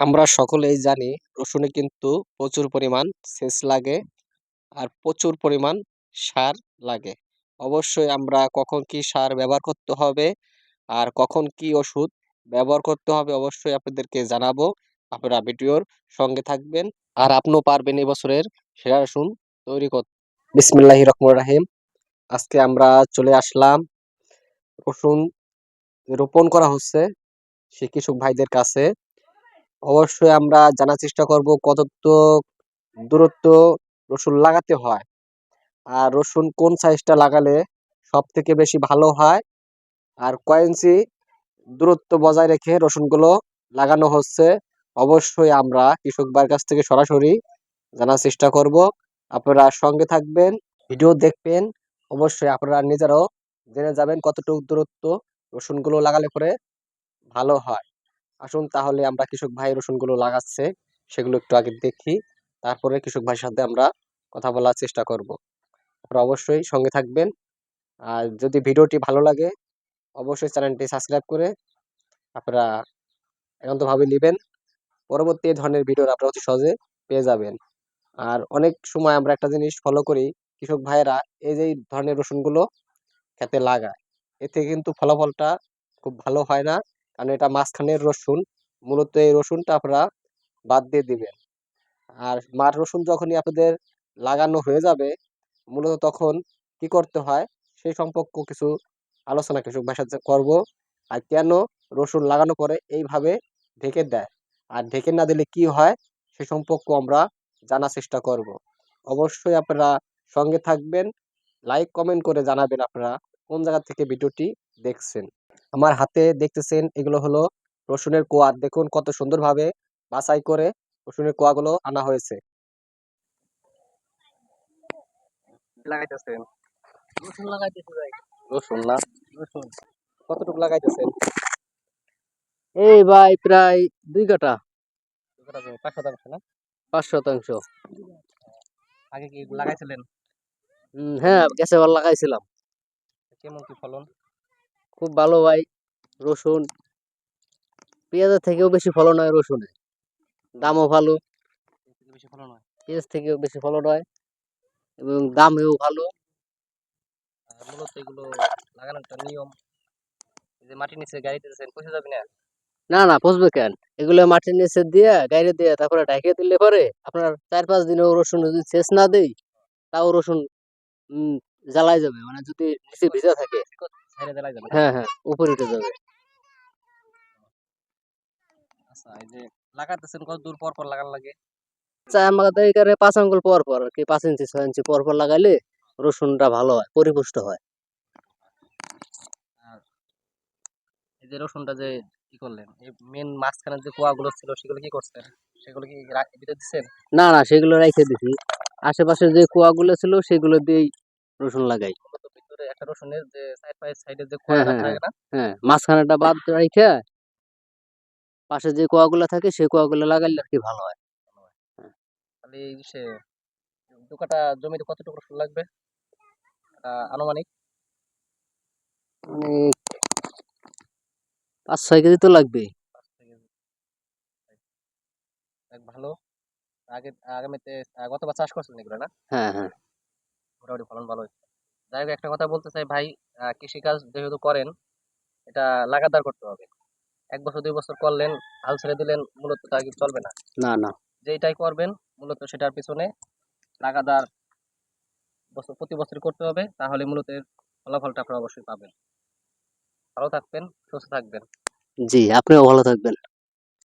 আমরা সকলেই জানি রসুনে কিন্তু প্রচুর পরিমাণ সেচ লাগে আর প্রচুর পরিমাণ সার লাগে। অবশ্যই আমরা কখন কি সার ব্যবহার করতে হবে আর কখন কি ওষুধ ব্যবহার করতে হবে অবশ্যই আপনাদেরকে জানাব। আপনারা ভিডিওর সঙ্গে থাকবেন আর আপনিও পারবেন এই বছরের সেরা রসুন তৈরি করতে বিসমিল্লাহ রহমান রাহিম। আজকে আমরা চলে আসলাম রসুন রোপণ করা হচ্ছে সে কৃষক ভাইদের কাছে। অবশ্যই আমরা জানার চেষ্টা করব কতটুকু দূরত্ব রসুন লাগাতে হয়। আর রসুন কোন সাইজটা লাগালে সব থেকে বেশি ভালো হয়? আর কয়েন্সি দূরত্ব বজায় রেখে রসুনগুলো লাগানো হচ্ছে? অবশ্যই আমরা কৃষক কাছ থেকে সরাসরি জানার চেষ্টা করব। আপনারা সঙ্গে থাকবেন, ভিডিও দেখবেন। অবশ্যই আপনারা নিজেরাও জেনে যাবেন কতটুকু দূরত্ব রসুনগুলো লাগালে পরে ভালো হয়। আসুন তাহলে আমরা কৃষক ভাই রসুনগুলো লাগাচ্ছে, সেগুলো একটু আগে দেখি, তারপরে কৃষক ভাইয়ের সাথে আমরা কথা বলার চেষ্টা করব। আপনারা অবশ্যই সঙ্গে থাকবেন। আর যদি ভিডিওটি ভালো লাগে, অবশ্যই চ্যানেলটি সাবস্ক্রাইব করে আপনারা একান্তভাবে নেবেন। পরবর্তী ধরনের ভিডিও আপনারা অতি সহজে পেয়ে যাবেন। আর অনেক সময় আমরা একটা জিনিস ফলো করি, কৃষক ভাইয়েরা এই যে ধরনের রসুনগুলো খেতে লাগায়, এতে কিন্তু ফলাফলটা খুব ভালো হয় না। কারণ এটা মাঝখানের রসুন, মূলত এই রসুনটা আপনারা বাদ দিয়ে দিবেন। আর মার রসুন যখনই আপনাদের লাগানো হয়ে যাবে, মূলত তখন কি করতে হয়, সেই সম্পর্ক কিছু আলোচনা কৃষক ভাষা করব। আর কেন রসুন লাগানো পরে এইভাবে ঢেকে দেয়? আর ঢেকে না দিলে কি হয়, সে সম্পর্ক আমরা জানার চেষ্টা করব। অবশ্যই আপনারা সঙ্গে থাকবেন, লাইক, কমেন্ট করে জানাবেন আপনারা কোন জায়গা থেকে ভিডিওটি দেখছেন। আমার হাতে দেখতেছেন এগুলো হলো রসুনের কোয়া। দেখুন কত সুন্দরভাবে বাছাই করে রসুনের কোয়াগুলো আনা হয়েছে। লাগাইতেছেন? রসুন লাগাইতেছি ভাই। রসুন না? রসুন। কতটুকু লাগাইতেছেন? এই ভাই প্রায় দুই কাটা পাঁচ শতাংশ না? পাঁচ শতাংশ। আগে কি লাগাইছিলেন? হ্যাঁ গেছে বার লাগাইছিলাম। কেমন কি ফলন? খুব ভালো ভাই রসুন। পেঁয়াজের থেকেও বেশি ফলন হয় রসুনে। দামও ভালো। পেঁয়াজ থেকেও বেশি ফলন হয় এবং দামেও ভালো। মূলত এগুলো লাগানোর নিয়ম। যে মাটির নিচে গাড়ি পয়সা যাবে না? না না পচবে কেন? এগুলো মাটির নিচে দিয়ে গাইরে দিয়ে তারপরে ঢাকিয়ে দিলে পরে আপনার চার পাঁচ দিনেও রসুন যদি শেষ না দেই তাও রসুন উম, জ্বালাই যাবে। মানে যদি নিচে ভিজা থাকে? হ্যাঁ হ্যাঁ উপরে উঠে যাবে। আচ্ছা এই যে লাগাতেছেন কত দূর পর পর লাগানো লাগে? চা আমাদের এখানে পাঁচ আঙ্গুল পর পর কি পাঁচ ইঞ্চি ছয় ইঞ্চি পর পর লাগাইলে রসুনটা ভালো হয় পরিপুষ্ট হয়। এই যে রসুনটা যে কি করলেন এই মেন মাঝখানে যে কোয়াগুলো ছিল সেগুলো কি করছেন? সেগুলো কি ভিতরে দিচ্ছেন না না সেগুলো রেখে দিছি। আশেপাশে যে কুয়াগুলো ছিল সেগুলো দিয়েই রসুন লাগাই। ভিতরে একটা রসুনের যে সাইড বাই সাইডে যে হ্যাঁ, কোয়াটা হ্যাঁ, থাকে না? হ্যাঁ মাঝখানেটা বাদ পাশে যে কুয়াগুলো থাকে সেই কুয়াগুলো লাগাইলে আর কি ভালো হয়। তাহলে এই সে দু কাটা জমিতে কতটুকু রসুন লাগবে? আনুমানিক? মানে পাঁচ ছয় কেজি তো লাগবে ভালো। আগে আগামীতে গতবার চাষ করছেন এগুলো না? হ্যাঁ হ্যাঁ। মোটামুটি ফলন ভালো হয়েছে। যাই হোক একটা কথা বলতে চাই ভাই কৃষিকাজ যেহেতু করেন এটা লাগাতার করতে হবে। এক বছর দুই বছর করলেন হাল ছেড়ে দিলেন মূলত তা কিন্তু চলবে না। না না। যেটাই করবেন মূলত সেটার পিছনে লাগাতার বছর প্রতি বছর করতে হবে তাহলে মূলত ফলাফলটা আপনারা অবশ্যই পাবেন। ভালো থাকবেন সুস্থ থাকবেন। জি আপনিও ভালো থাকবেন।